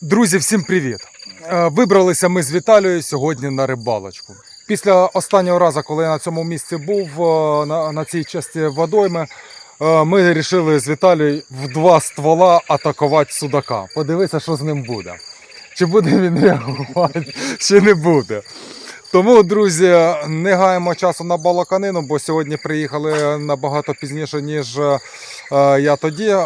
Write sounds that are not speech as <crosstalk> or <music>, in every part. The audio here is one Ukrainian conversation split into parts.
Друзі, всім привіт! Е, Вибралися ми з Віталією сьогодні на рибалочку. Після останнього разу, коли я на цьому місці був е, на, на цій часті водойми, е, ми вирішили з Віталією в два ствола атакувати судака. Подивися, що з ним буде. Чи буде він реагувати, <laughs> чи не буде. Тому, друзі, не гаємо часу на балаканину, бо сьогодні приїхали набагато пізніше, ніж я тоді.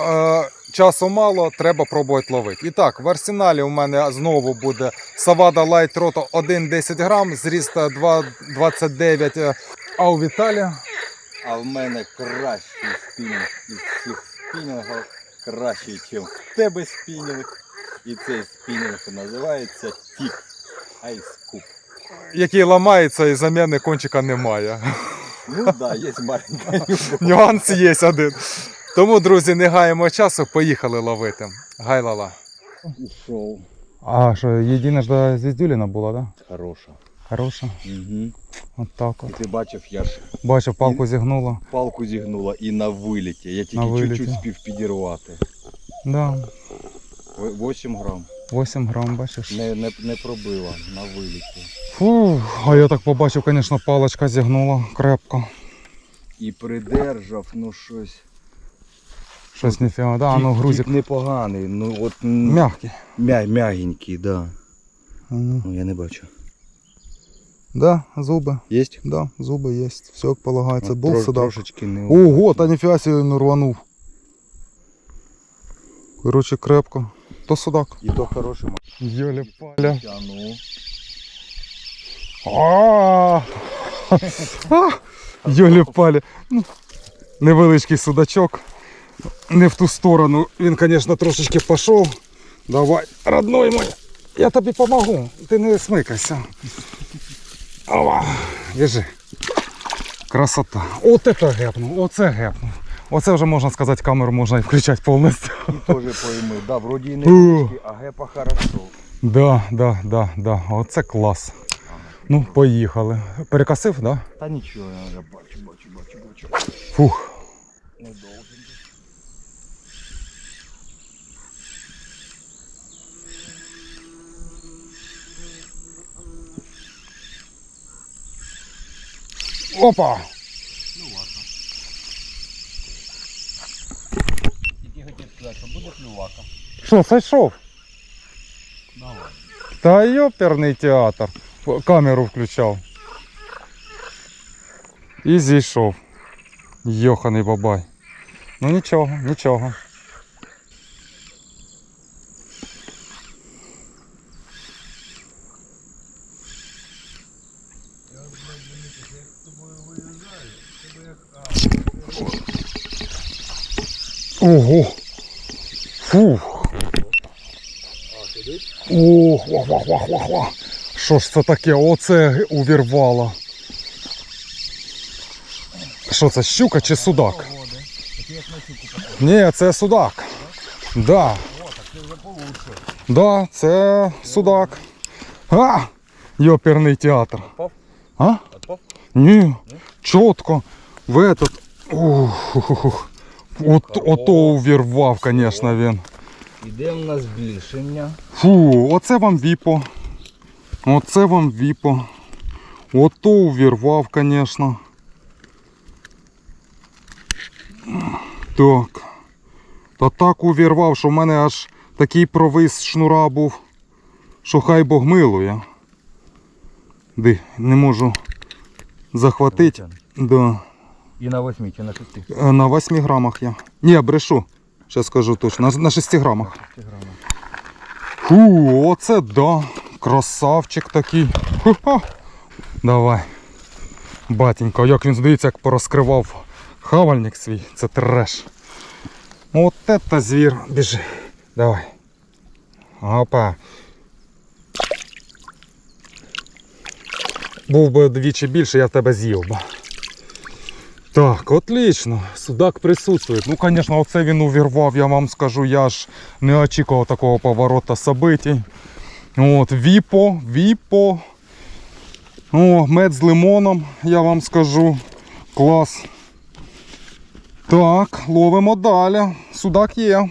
Часу мало, треба пробувати ловити. І так, в арсеналі у мене знову буде Савада Light Roto 1,10 грам, зріст 2,29, е, а у Віталія А в мене кращий спінінг із всіх спінінгів, кращий, ніж в тебе спінінг. І цей спінінг називається Тік Coop. який ламається і заміни кончика немає. Ну так, да, є маленька. <laughs> Нюанс є один. Тому, друзі, не гаємо часу, поїхали ловити. Гайлала. Ушов. А що, єдина ж звіздюліна була, так? Да? Хороша. Хороша. Угу. От так І от. ти бачив, я ж Бачив, палку зігнула. палку зігнула і на виліті. Я На тільки виліті. чуть-чуть спів підірвати. Да, 8 грам. 8 грам, бачиш. Не, не, не пробила на виліті. Фу, а я так побачив, звісно, паличка зігнула крепко. І придержав, ну щось. Щось ніфіга, да, ну грузик тік непоганий, ну от м, м'який. м'я, м'ягенький, да. Мгм. Ну я не бачу. Да, зуби. Єсть? Да, зуби є. Все як полагається. От Був трош- судак. Трошечки не Ого, та ніфіга себе рванув. Коротше, крепко. То судак. І то хороший <laughs> Йолі паля. Ну. Йолі палі. Ну, Невеличкий судачок. Не в ту сторону. Він, звісно, трошечки пішов. Давай, родной мой, я тобі помогу. Ти не смикайся. Ова, біжи. Красота. От це гепнув, оце гепнув. Оце вже можна сказати, камеру можна і включати повністю. Теж пойми. Да, вроді і Ух. невеличкий, а гепа хорошо. Да, да, да, да. Оце клас. Ну, поїхали. Перекосив, да? Та нічого, я бачу, бачу, бачу, бачу. Фух. Не довго. Опа! Тільки хотів сказати, що буде клювака. Що, зайшов? Давай. Та йоперний театр. Камеру включав. І зійшов. Йоханий бабай. Ну нічого, нічого. Ого! Фух! Ох, вах, вах, вах, вах, вах. Що ж це таке? Оце увірвало. Що це, щука чи судак? Ні, це судак. Да. Да, це судак. А! Йоперний театр. А? Ні, чітко. В этот. Ух. От, ото увірвав, звісно, він. Іде в нас збільшення. Фу, оце вам віпо. Оце вам віпо. Ото увірвав, звісно. Так. Та так увірвав, що в мене аж такий провис шнура був, що хай Бог милує. Ди, не можу захватити. Да. І на 8 чи на 6 Е, На 8 грамах я. Ні, брешу. Зараз скажу точно. На, на 6 грамах. Фу, оце да. Красавчик такий. Ха-ха. Давай. Батенько, як він здається, як порозкривав хавальник свій. Це треш. От це звір. Біжи. Давай. Опа. Був би двічі більше, я тебе з'їв би. Так, отлично. Судак присутствує. Ну, звісно, оце він увірвав, я вам скажу, я ж не очікував такого поворота событий. От, віпо, віпо. О, мед з лимоном, я вам скажу. Клас. Так, ловимо далі. Судак є.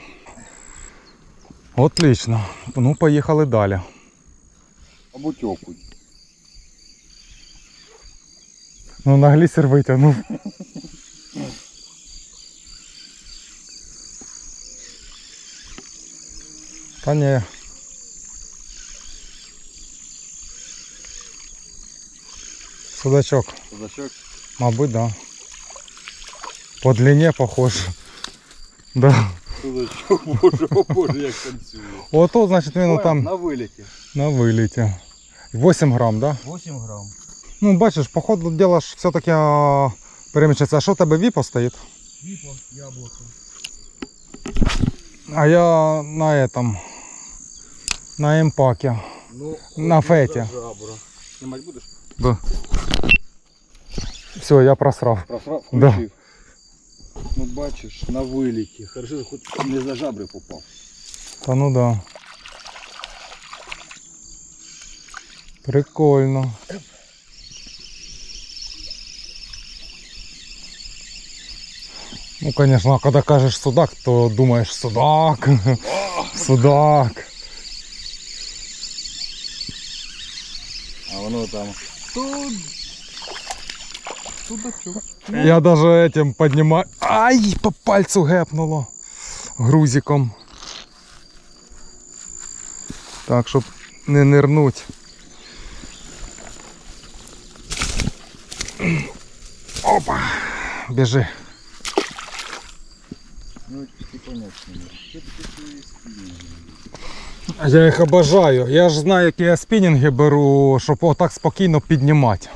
Отлично. Ну, поїхали далі. Або окунь. Ну, на глісер витягнув. Та ні. Судачок, Судачок. мабуть, да. По длині похож. Да. Судачок, боже, о боже, як танцює. Ото, значить, він там На виліті. на виліті. 8 грам, да? 8 грам. Ну, бачиш, по ходу діла ж все-таки а, перемічиться. А що у тебе віпо стоїть? Віпо, яблуко. А я на этом. На емпаке. Ну, На феті. Жабра. Знімати будеш? Да. Все, я просрав. Просрав, Да. включив. Ну бачиш, на виліті. Хорошо, хоч не за жабри попав. Та ну да. Прикольно. Ну, конечно, когда кажешь судак, то думаешь судак. Судак. А воно там. Тут. Судачок. Я даже этим поднимаю. Ай, по пальцу гэпнуло. Грузиком. Так, щоб не нирнуть. Опа. Біжи. Ну, ти понять Я їх обожаю. Я ж знаю, які я спінінги беру, щоб отак спокійно піднімати.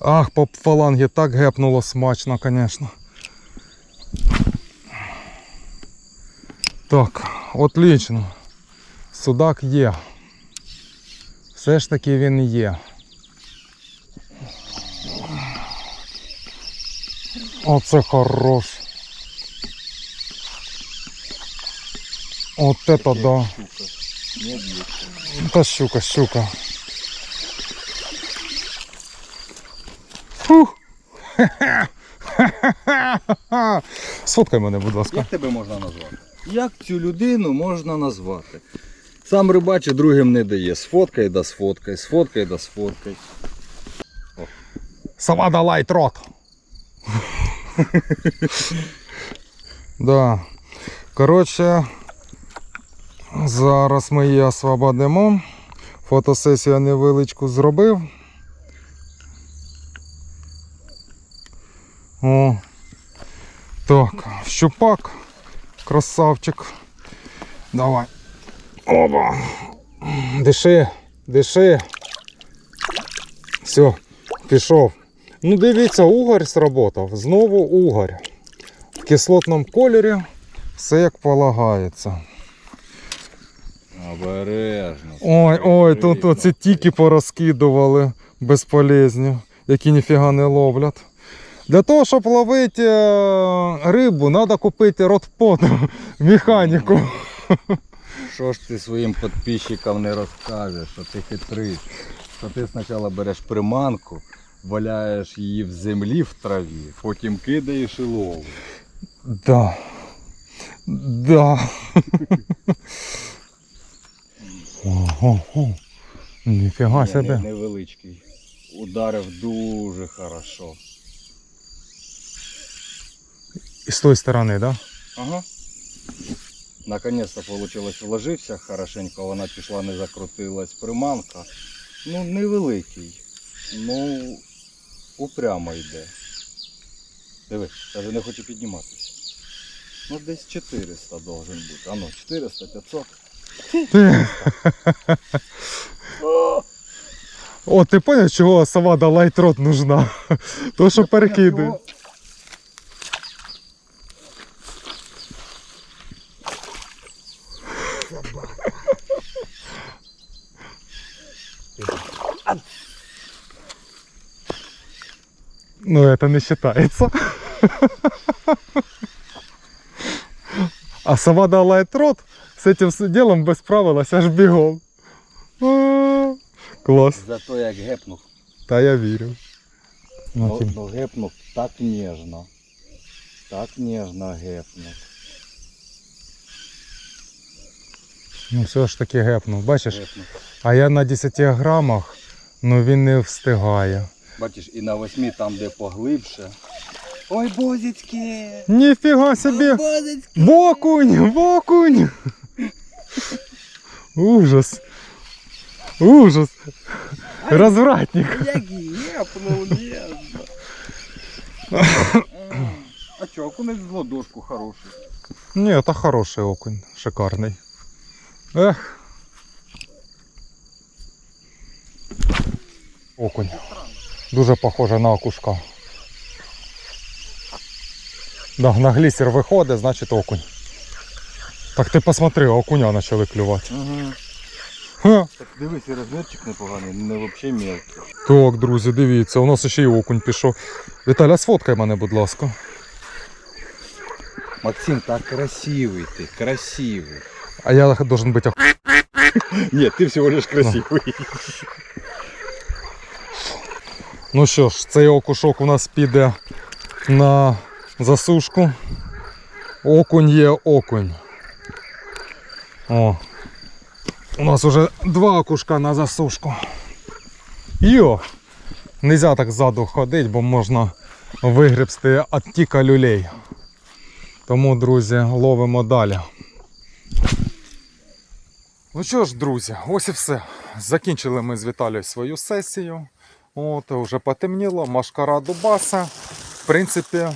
Ах, по фалангі так гепнуло смачно, звісно. Так, отлично. Судак є. Все ж таки він є. Оце хорош. От это да. Щука. Та щука, щука. Фух. <laughs> Сфоткай мене, будь ласка. Як тебе можна назвати? Як цю людину можна назвати? Сам рибачить, другим не дає. Сфоткай да сфоткай, сфоткай да сфоткай. Савада лайт рот. <laughs> да. Коротше, зараз ми її освободимо. Фотосесію невеличку зробив. О. Так, щупак. Красавчик. Давай. Оба. Диши, диши. Все, пішов. Ну дивіться, угорь сработав. Знову угорь. В кислотному кольорі все як полагається. Обережно. Ой, ой, тут оці тільки порозкидували безполезні, які ніфіга не ловлять. Для того, щоб ловити е, рибу, треба купити ротпот, <laughs> механіку. Що ж ти своїм підписчикам не розкажеш, що ти хитрий, що ти спочатку береш приманку, валяєш її в землі в траві, потім кидаєш і ловиш. Да. Да. <laughs> Ого. Ніфіга Ні, себе. не- невеличкий. Ударив дуже хорошо. І з тої сторони, да? Ага. Наконец-то получилось вложився хорошенько, вона пішла, не закрутилась. Приманка. Ну, невеликий. Ну, упрямо йде. Диви, навіть не хоче підніматися. Ну, десь 400 должен бути. А ну, 400, 500. Ти... О, ти поняв, чого Савада лайтрот нужна? То, що перекидує. Ну, это не считается. А Савада Лайтрот с этим с- делом без справилась аж бігом. А, Клас. Зато як гепнув. Та я вірю. Ну, Ну, ну гепнув так ніжно. Так ніжно гепнув. Ну все ж таки гепнув. Бачиш? А я на 10 грамах, ну він не встигає. Бачиш, і на восьмі там, де поглибше. Ой, бозицьки! Ніфіга собі! Бозицьки! Бокунь! Бокунь! Ужас! Ужас! Развратник! <laughs> А чо, окунець в ладошку хороший. Ні, это хороший окунь, шикарний. Ех. Окунь. Дуже похоже на окушка. Да, на глісер виходить, значить окунь. Так ти посмотри, окуня почали клювати. Угу. Ха. Так дивись, і розмірчик непоганий, не взагалі мелкий. Так, друзі, дивіться, у нас ще й окунь пішов. Віталя, сфоткай мене, будь ласка. Максим, так красивий ти, красивий. А я должен бути ох... Ні, ти всього лиш красивий. Ну що ж, цей окушок у нас піде на засушку. Окунь є окунь. О. У нас уже два окушка на засушку. Йо! Нельзя так ззаду ходити, бо можна вигребсти тіка люлей. Тому, друзі, ловимо далі. Ну що ж, друзі, ось і все. Закінчили ми з Віталією свою сесію. От, вже потемніло, машкара дубаса. В принципі,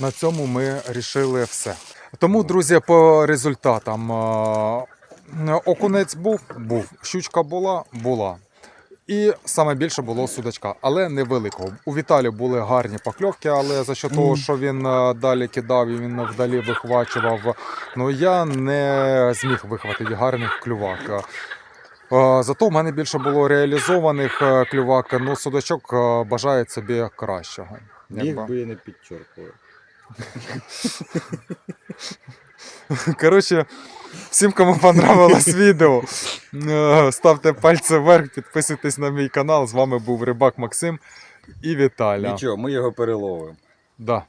на цьому ми рішили все. Тому, друзі, по результатам окунець був, був, щучка була, була. І саме більше було судачка, але невеликого. У Віталі були гарні покльовки, але за що того, що він е, далі кидав і він вдалі вихвачував, ну я не зміг вихватити гарних клювак. Е, Зато в мене більше було реалізованих е, клювак, ну судачок бажає собі кращого. Їх би не підчеркував. Коротше, всім, кому понравилось відео, е, ставте пальці вверх, підписуйтесь на мій канал. З вами був Рибак Максим і Віталя. Нічого, ми його переловимо. Да,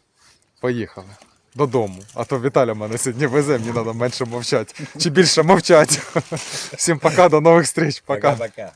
поїхали. Додому. А то Віталя мене сьогодні везе, мені треба менше мовчати. Чи більше мовчати. Всім пока, до нових зустріч. Пока. Пока-пока.